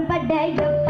ஆறுபடையப்பா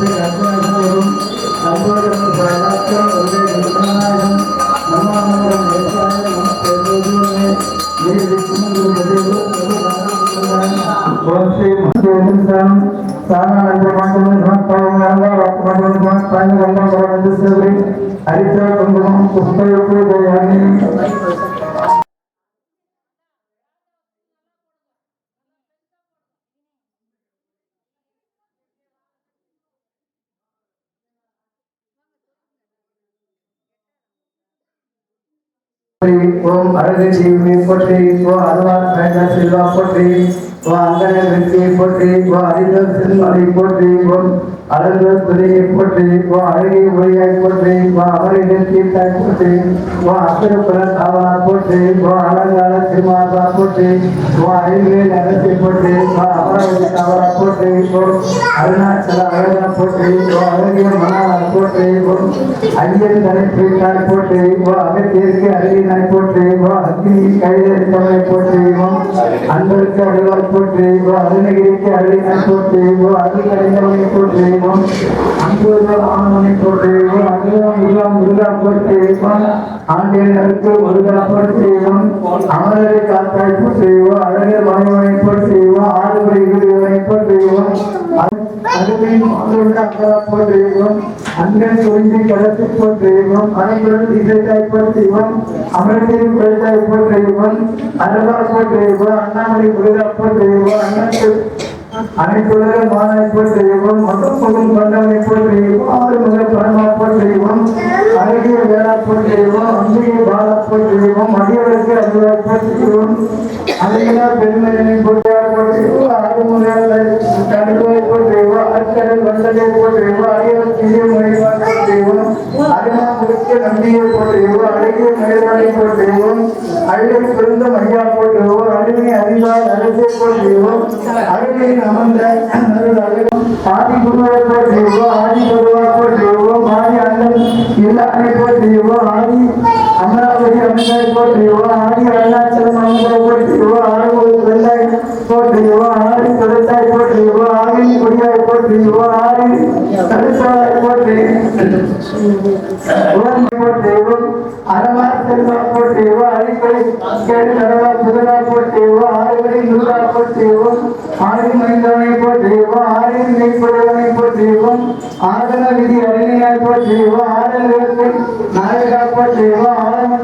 శ్రీ నరసింహేశ్వరం సంపూర్ణ ప్రాణాక్షరం ఉదయ నిర్మాణాయం నమానందరం వ్యవసాయం నమస్తే మీరు విష్ణు మధ్యలో ఓం శ్రీ మహేంద్రం సానానంద మండలం సమర్పాయంగా దయాన్ని ओम अरद जीवनी पोट्री व अनुवाद भैरव सिल्वा पोट्री व अंगने वृत्ति पोट्री व हरिदर सिंह पोट्री ओम துறையை போற்றி ஓ அழகிய ஒளியாய் போற்றி ஓ அவரிடம் தீர்த்தாய் போற்றி ஓ அசுரபுர காவலா போற்றி ஓ அலங்கார திருமாதா போற்றி ஓ அறிவியல் அரசை போற்றி ஓ அமராவதி காவலா போற்றி அருணாச்சல அழகா போற்றி ஓ அழகிய மணாலா போற்றி ஐயன் தலை பிரித்தாய் போற்றி ஓ அகத்திற்கு அருகினாய் போற்றி ஓ அக்னி கைதறித்தவனை போற்றி அன்பருக்கு அருளாய் போற்றி ஓ அருணகிரிக்கு அருளினாய் போற்றி ஓ அருள் கடைந்தவனை போற்றி ஓ அன்புள்ள ஆனவனை போற்றி ஓ அகில முருகா முருகா ஆண்டியர்களுக்கு முருகா அமரரை காத்தாய் அழகர் மனைவனை அக்கா குறிஞ்சி அனைவரும் இசைத்தாய் அண்ணாமலை முருகா அண்ணன் அனைத்துலக மானாய் போற்றியும் மகம் முகம் கொண்டவனை போற்றியும் ஆறு முதல் பரமா போற்றியும் அழகிய வேளா போற்றியும் அம்பிகை பாலா போற்றியும் அடியவருக்கு அருளாய் போற்றியும் அழகிய பெருமையினை போற்றியார் போற்றியும் ஆறு முதல் கடுவாய் போற்றியும் அற்கடல் வந்ததை போற்றியும் அருமா முழுக்க நம்பியை போற்றியும் அழகிய மேலானை போற்றியும் அழகு பிறந்த மையா போற்றியும் அருமை அறிவார் அரசை போற்றியும் அருமையின் அமர்ந்த ஆதி குருவை போற்றியும் ஆதி குருவா போற்றியும் ஆதி அண்ணன் இல்லாமை போற்றியும் ஆதி அமராவதி அமிர்தாய் போற்றியும் ஆதி அருணாச்சலம் அமிர்தாய் போற்றியும் ஆறுமுக வெள்ளாய் போற்றியும் ஆதி தொழிற்சாய் போற்றியும் ஆதி குடியாய் போற்றியும் ஆதி தடுத்தாய் போற்றி அறவாய் ತಿರುಗಾಡ್ಕೊಟ್ಟೇವ ಹಳಿ ಕಡೆ ಕೇಳಿ ನಡವ ತಿರುಗಾಡ್ಕೊಟ್ಟೇವ ಹಾಳುಗಳಿ ಮುಂದಾಡ್ಕೊಟ್ಟೇವ ಹಾಳಿ ಮೈಂದವನೇ ಕೊಟ್ಟೇವ ಹಾಳಿ ನೀಡ್ಕೊಡವನೇ ಕೊಟ್ಟೇವ ಆಡನ ವಿಧಿ ಅರಣ್ಯ ಕೊಟ್ಟೇವ ಆಡನ ನಾಯಕಾಡ್ಕೊಟ್ಟೇವ ಆಡನ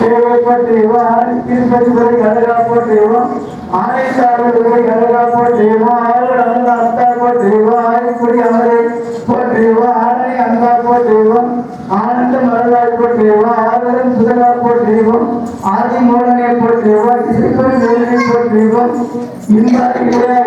ಸೇವೆ ಕೊಟ್ಟೇವ ಹಾಳಿ ತಿರುಪತಿಗಳಿಗೆ ಹಡಗಾಡ್ಕೊಟ್ಟೇವ ಹಾಳಿ ಸಾಗರಗಳಿಗೆ ಹಡಗಾಡ್ಕೊಟ್ಟೇವ ಹಾಳು ಅನ್ನ ಅರ್ಥ ಕೊಟ್ಟೇವ ಹಾಳಿ ಕುಡಿ ಅಮರೇ ಕೊಟ್ಟೇವ ಹಾಳಿ ಅನ್ನ ಕೊಟ್ಟೇವ ஆனந்த மரலாய் போற்றியவா ஆதரன் சுதகா போற்றியும் ஆதி மூலனை போற்றியும் திருப்பதி வேலனை போற்றியும் இந்த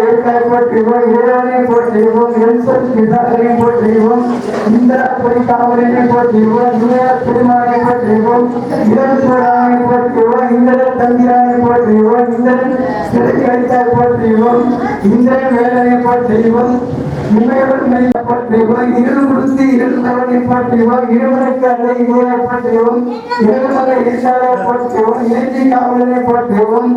எழுத்தாய் போற்றி போற்றுவோம் இறைவனை எல்சன் எல்சல் பிதாவை இந்திரா இந்திராபுரி காவலனை போற்றுவோம் இளைய பெருமானை போற்றுவோம் இரவு சூடானை போற்றுவோம் இந்திர தந்திரானை போற்றுவோம் இந்திரன் சிறை கழித்தாய் போற்றுவோம் இந்திரன் வேலனை போற்றுவோம் இமையவன் மெய்ய போற்றுவோம் இருள் கொடுத்து இருள் தவனை போற்றுவோம் இருமலைக்கு அல்ல இமையை போற்றுவோம் இருமலை ஈசாவை போற்றுவோம் இறைச்சி காவலனை போற்றுவோம்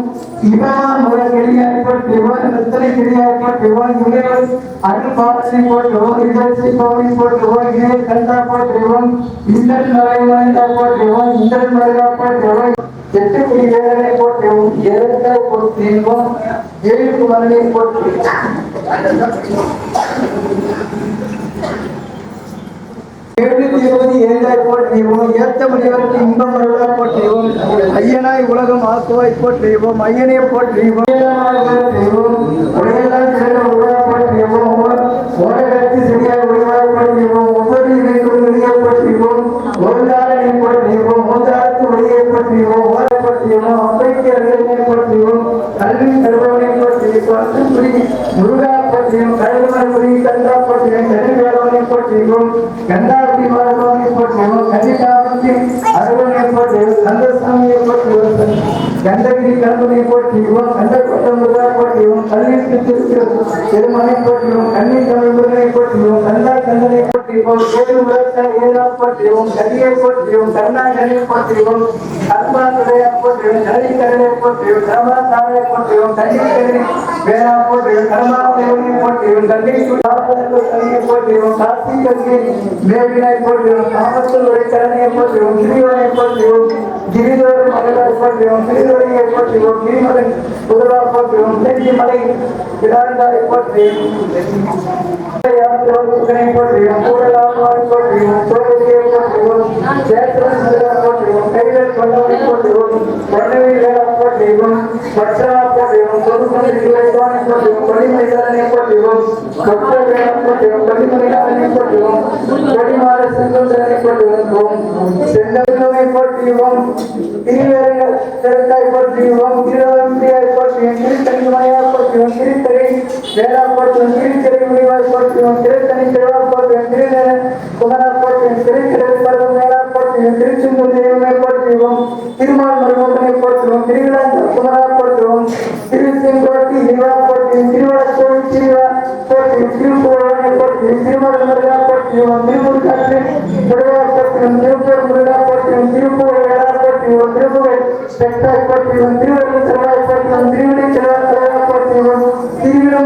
இவன் முறைகளையாய் போற்றுவோம் ரத்தனை கிரியாய் போற்றுவோம் இமையவன் அருள் பாலனை போற்றுவோம் இதழ்ச்சி பவனை போற்றுவோம் இணைய கண்டா போற்றுவோம் இந்த நலைவாய்ந்தா போற்றுவோம் இந்த மருகா போற்றுவோம் எட்டு குடி வேலனை போற்றுவோம் ஏழை போற்றுவோம் ஏழு குமரனை போற்றுவோம் எழுநூத்தி இருபது ஏழாய் போற்றியோம் ஏத்த முடிவருக்கு இன்பம் அருளாய் ஐயனாய் உலகம் ஆக்குவாய் போற்றியோம் ஐயனே போற்றியோம் உடையெல்லாம் சிறந்த உருவாய் உருவாய் ஒவ்வொரு இணைக்கும் வெளியே போற்றியோம் ஓந்தாரனை போற்றியோம் ஓந்தாரத்து வெளியே போற்றியோம் ஓட போற்றியோம் அப்பைக்கு அருளனை கல்வி கருவனை போற்றியோம் முருகா பற்றியும் கருவனை புரி கந்தா பற்றியும் கருவேலவனை பற்றியும் கண்டாபுரி மாதவனை பற்றியும் கன்னிகாமத்தி அருவனை பற்றியும் கந்தசாமியை போற்றியோம் ಗಂಡಗಿರಿ ಕಂದನಿ ಕೊಟ್ಟು ಇವ ಗಂಡ ಕೊಟ್ಟವರ ಕೊಟ್ಟು ಇವನು ಕಣ್ಣಿನ ತಿರುಗಿರು ತಿರುಮನೆ ಕೊಟ್ಟು ಇವನು ಕಣ್ಣಿನ ತಮಿಳುನೇ ಕೊಟ್ಟು ಇವನು ಗಂಡ ಕಂದನೆ ಕೊಟ್ಟು ಇವನು ಕೇಳು ಉಳತ್ತ ಏನೋ ಕೊಟ್ಟು ಇವನು ಗಡಿಗೆ ಕೊಟ್ಟು ಇವನು ಗಂಡ ಗಣಿ ಕೊಟ್ಟು ಇವನು ಆತ್ಮ ಕಡೆಯ ಕೊಟ್ಟು ಇವನು ಗಣಿ ಕಡೆ ಕೊಟ್ಟು ಇವನು ಧರ್ಮ ತಾಳೆ ಕೊಟ್ಟು ಇವನು ಗಂಡಿ ಕಡೆ ಬೇಡ ಕೊಟ್ಟು ಇವನು ಧರ್ಮ ದೇವನೇ ಕೊಟ್ಟು ಇವನು ಗಂಡಿ ಕಣ್ಣಿಗೆ ಕೊಟ್ಟು ಇವನು ಕಾರ್ತಿಕ ಮೇವಿನ ಕೊಟ್ಟು ಇವನು ಕಾಮಸ್ತು ಕರಣೆ ಕೊಟ್ಟು ಇವನು ಗಿರಿವನೇ ಕೊಟ್ಟು ಇವನು ಗಿರಿದೋರ ಮಗಳ ಕೊಟ್ಟು ಇವನು ಗಿರಿದೋರ போற்றியோம் கங்கை கல்வியை போற்றியோம் காசி கங்கை மேவினை போற்றியோம் காமத்தில் உரைக்கரணையை போற்றியோம் கிரிவனை போற்றியோம் கிரிதோறும் மலையாய் போற்றியோம் கிரிதுரையை போற்றியோம் கிரிமலை குதிரா போற்றியோம் செஞ்சி மலை கிடாண்டாரை போற்றியோம் யாத்திரை போற்றியோம் கூடலாமாய் போற்றியோம் சோழகியை போற்றியோம் சேத்திரன் மதுரா போற்றியோம் கைகள் கொண்டவனை போற்றியோம் கொண்டவை ચરતાય પર જીવન કિરણ ત્યાય પર કેન્દ્રિત તની માયા પર કેન્દ્રિત તરી વેલા પર કેન્દ્રિત તરી વિવાર પર કેન્દ્રિત તની સેવા પર કેન્દ્રિત ને કોના પર કેન્દ્રિત તરી પર મેલા પર કેન્દ્રિત ચુંબન દેવ મે પર જીવન તિરમાન મરમોતને પર કેન્દ્રિત ના કોના પર જીવન ત્રિવિધ સિંગોટી લેવા પર કેન્દ્રિત પર કેન્દ્રિત पर तीसरी कोने पर तीसरी मर्यादा पर तीसरी मुर्गा से बड़े पर तीसरी पर मुर्गा पर तीसरी को हेड़ा पर तीसरी को ಬೆಟ್ಟ ಕೊಟ್ಟಿವನ್ ದೇವರಿಗೆ ಸರ್ವ ಕೊಟ್ಟಿವನ್ ದೇವರಿಗೆ ಸರ್ವ ಕೊಟ್ಟಿವನ್ ತಿರುವಿನ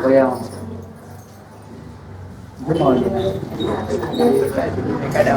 பார்ப்பேன் நீ வீடியோ கடை